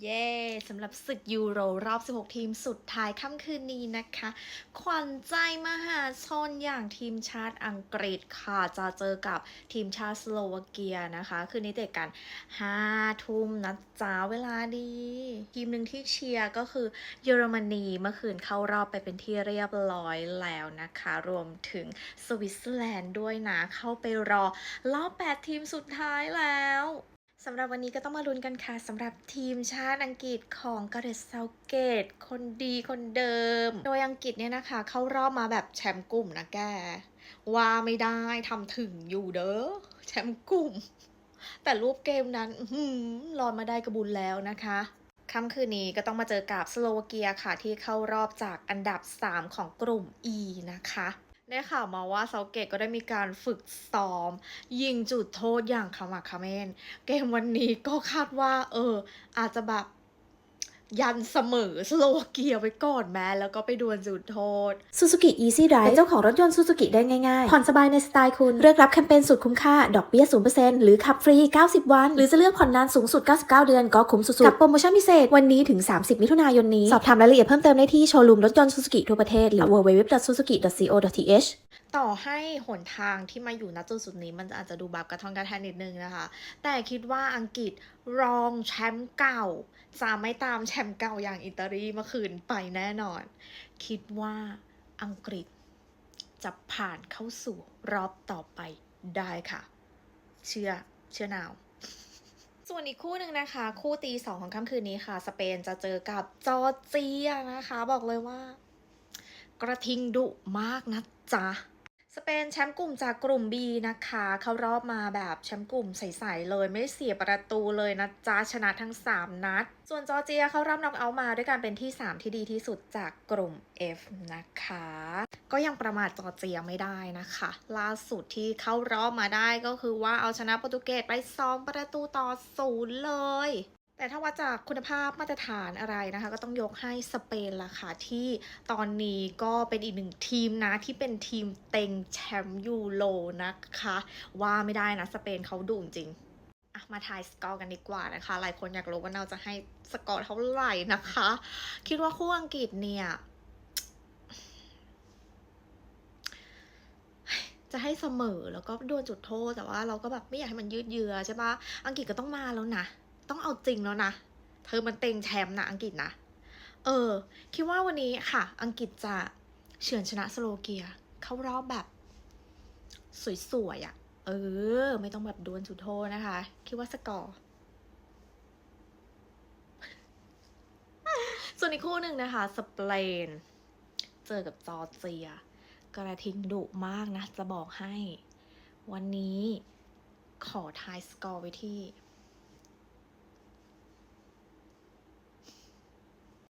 เย้สำหรับศึกยูโรรอบ 16 ทีมสุดท้ายค่ำคืนนี้นะคะ ขวัญใจมหาชนอย่างทีมชาติอังกฤษค่ะ จะเจอกับทีมชาติสโลวาเกียนะคะ คืนนี้เตะกัน 5 ทุ่มนะจ๊ะเวลาดี ทีมหนึ่งที่เชียร์ก็คือเยอรมนีเมื่อคืนเข้ารอบไปเป็นที่เรียบร้อยแล้วนะคะ รวมถึงสวิตเซอร์แลนด์ด้วยนะ เข้าไปรอรอบ 8 ทีมสุดท้ายแล้ว สำหรับวันนี้ก็ต้องมาลุ้นกันค่ะสำหรับทีมชาติอังกฤษของกาเรตเซาเกต คนดีคนเดิม โดยอังกฤษเนี่ยนะคะ เข้ารอบมาแบบแชมป์กลุ่มนะแก ว่าไม่ได้ทำถึงอยู่เด้อแชมป์กลุ่ม แต่รูปเกมนั้นหือรอดมาได้กระบุญแล้วนะคะค่ำคืนนี้ก็ต้องมาเจอกับสโลวาเกียค่ะที่เข้ารอบจากอันดับ 3 ของกลุ่ม E นะคะ ได้ข่าวมาว่าเซาเกตก็ได้มีการฝึกซ้อม ยิงจุดโทษอย่างขมักเขม้น เกมวันนี้ก็คาดว่า เออ อาจจะแบบ ยันเสมอสโลเกียไว้ก่อนแม้แล้วก็ไปดวลจุดโทษ Suzuki Easy Drive เป็นเจ้าของรถยนต์ Suzuki ได้ง่ายๆ ผ่อนสบายในสไตล์คุณ เลือกรับแคมเปญสุดคุ้มค่า ดอกเบี้ย 0%หรือขับฟรี 90 วัน หรือจะเลือกผ่อนนานสูงสุด 99 เดือนก็คุ้มสุดๆ กับโปรโมชั่นพิเศษ วันนี้ถึง 30 มิถุนายนนี้ สอบถามรายละเอียดเพิ่มเติมได้ที่โชว์รูมรถยนต์ Suzuki ทั่วประเทศหรือ www.suzuki.co.th ต่อให้หนทางที่มาอยู่ณจุดสุดนี้มันอาจจะดูแบบกระทอนกระแทนนิดนึงนะคะ แต่คิดว่าอังกฤษรองแชมป์เก่า จะไม่ตามแชมป์เก่าอย่างอิตาลีเมื่อคืนไปแน่นอน คิดว่าอังกฤษจะผ่านเข้าสู่รอบต่อไปได้ค่ะ เชื่อเชื่อนาวส่วนอีกคู่หนึ่งนะคะ คู่ตีสองของค่ำคืนนี้ค่ะ สเปนจะเจอกับจอร์เจียนะคะ บอกเลยว่า กระทิงดุมากนะจ๊ะ สเปนแชมป์กลุ่มจากกลุ่ม B นะคะ เข้ารอบมาแบบแชมป์กลุ่มใสๆเลยไม่เสียประตูเลยนะจ๊ะชนะทั้ง 3 นัด ส่วนจอร์เจียเข้ารอบน็อกเอาท์มาด้วยการเป็นที่ 3 ที่ดีที่สุดจากกลุ่ม F นะคะ ก็ยังประมาทจอร์เจียไม่ได้นะคะ ล่าสุดที่เข้ารอบมาได้ก็คือว่าเอาชนะโปรตุเกสไป 2 ประตูต่อศูนย์เลย แต่ถ้าวัดจากคุณภาพมาตรฐานอะไรนะคะ ก็ต้องยกให้สเปนล่ะค่ะ ที่ตอนนี้ก็เป็นอีกหนึ่งทีมนะ ที่เป็นทีมเต็งแชมป์ยูโรนะคะ ว่าไม่ได้นะ สเปนเขาดุจริงอะมาทายสกอร์กันดีกว่านะคะ หลายคนอยากรู้ว่าเราจะให้สกอร์เท่าไหร่นะคะ คิดว่าคู่อังกฤษเนี่ย จะให้เสมอแล้วก็ดวลจุดโทษ แต่ว่าเราก็แบบไม่อยากให้มันยืดเยื้อใช่ปะอังกฤษก็ต้องมาแล้วนะ ต้องเอาจริงแล้วนะ เธอมันเต็งแชมป์นะอังกฤษนะ เออ คิดว่าวันนี้ค่ะ อังกฤษจะเฉือนชนะสโลเกีย เข้ารอบแบบ สวยๆอะ่ะ เออ ไม่ต้องแบบดวลจุดโทษนะคะ คิดว่าสกอร์ ส่วนอีกคู่หนึ่งนะคะ สเปน เจอกับจอร์เจีย กระทิงดุมากนะ จะบอกให้ วันนี้ขอทายสกอร์ไว้ที่